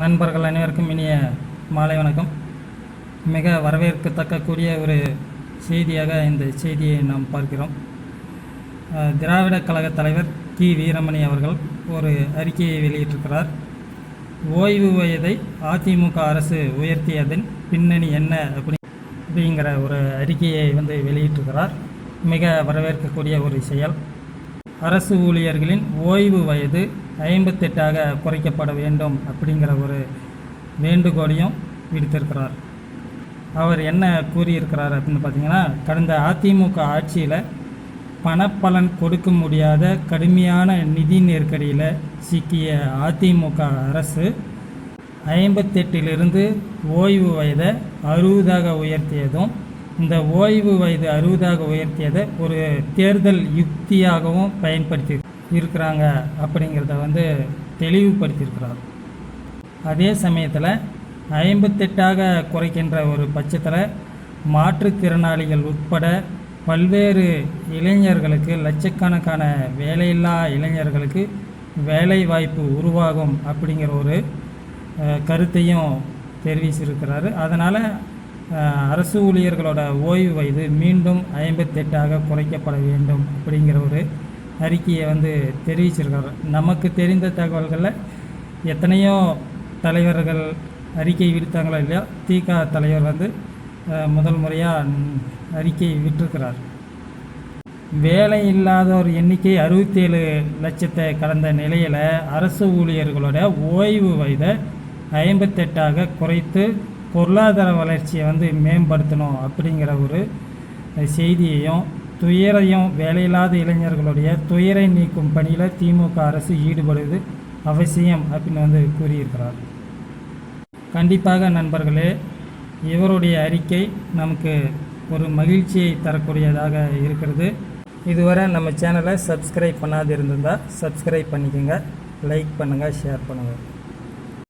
நண்பர்கள் அனைவருக்கும் இனிய மாலை வணக்கம். மிக வரவேற்கத்தக்கக்கூடிய ஒரு செய்தியாக இந்த செய்தியை நாம் பார்க்கிறோம். திராவிட கழக தலைவர் கி. வீரமணி அவர்கள் ஒரு அறிக்கையை வெளியிட்டிருக்கிறார். ஓய்வு வயதை அதிமுக அரசு உயர்த்தியதன் பின்னணி என்ன அப்படி அப்படிங்கிற ஒரு அறிக்கையை வந்து வெளியிட்டிருக்கிறார். மிக வரவேற்கக்கூடிய ஒரு செயல். அரசு ஊழியர்களின் ஓய்வு வயது ஐம்பத்தெட்டாக குறைக்கப்பட வேண்டும் அப்படிங்கிற ஒரு வேண்டுகோளையும் விடுத்திருக்கிறார். அவர் என்ன கூறியிருக்கிறார் அப்படின்னு பார்த்தீங்கன்னா கடந்த அதிமுக ஆட்சியில் பணப்பலன் கொடுக்க முடியாத கடுமையான நிதி நெருக்கடியில் சிக்கிய அதிமுக அரசு ஐம்பத்தெட்டிலிருந்து ஓய்வு வயதை அறுபதாக உயர்த்தியதும் இந்த ஓய்வு வயது அறுபதாக உயர்த்தியதை ஒரு தேர்தல் யுக்தியாகவும் பயன்படுத்தி இருக்கிறாங்க அப்படிங்கிறத வந்து தெளிவுபடுத்தியிருக்கிறார். அதே சமயத்தில் ஐம்பத்தெட்டாக குறைக்கின்ற ஒரு பட்சத்தில் மாற்றுத்திறனாளிகள் உட்பட பல்வேறு இளைஞர்களுக்கு லட்சக்கணக்கான வேலையில்லா இளைஞர்களுக்கு வேலை வாய்ப்பு உருவாகும் அப்படிங்கிற ஒரு கருத்தையும் தெரிவிச்சிருக்கிறாரு. அதனால் அரசு ஊழியர்களோட ஓய்வு வயது மீண்டும் ஐம்பத்தெட்டாக குறைக்கப்பட வேண்டும் அப்படிங்கிற ஒரு அறிக்கையை வந்து தெரிவிச்சிருக்காரு. நமக்கு தெரிந்த தகவல்களில் எத்தனையோ தலைவர்கள் அறிக்கை விடுத்தாங்களோ இல்லையோ திக தலைவர் வந்து முதல் முறையாக அறிக்கை விட்டிருக்கிறார். வேலை இல்லாதோர் எண்ணிக்கை அறுபத்தேழு லட்சத்தை கடந்த நிலையில் அரசு ஊழியர்களோட ஓய்வு வயதை ஐம்பத்தெட்டாக குறைத்து பொருளாதார வளர்ச்சியை வந்து மேம்படுத்தணும் அப்படிங்கிற ஒரு செய்தியையும் துயரையும் வேலையில்லாத இளைஞர்களுடைய துயரை நீக்கும் பணியில் திமுக அரசு ஈடுபடுவது அவசியம் அப்படின்னு வந்து கூறியிருக்கிறார். கண்டிப்பாக நண்பர்களே இவருடைய அறிக்கை நமக்கு ஒரு மகிழ்ச்சியை தரக்கூடியதாக இருக்கிறது. இதுவரை நம்ம சேனலை சப்ஸ்கிரைப் பண்ணாது இருந்திருந்தால் சப்ஸ்கிரைப் பண்ணிக்கோங்க லைக் பண்ணுங்கள் ஷேர் பண்ணுங்கள்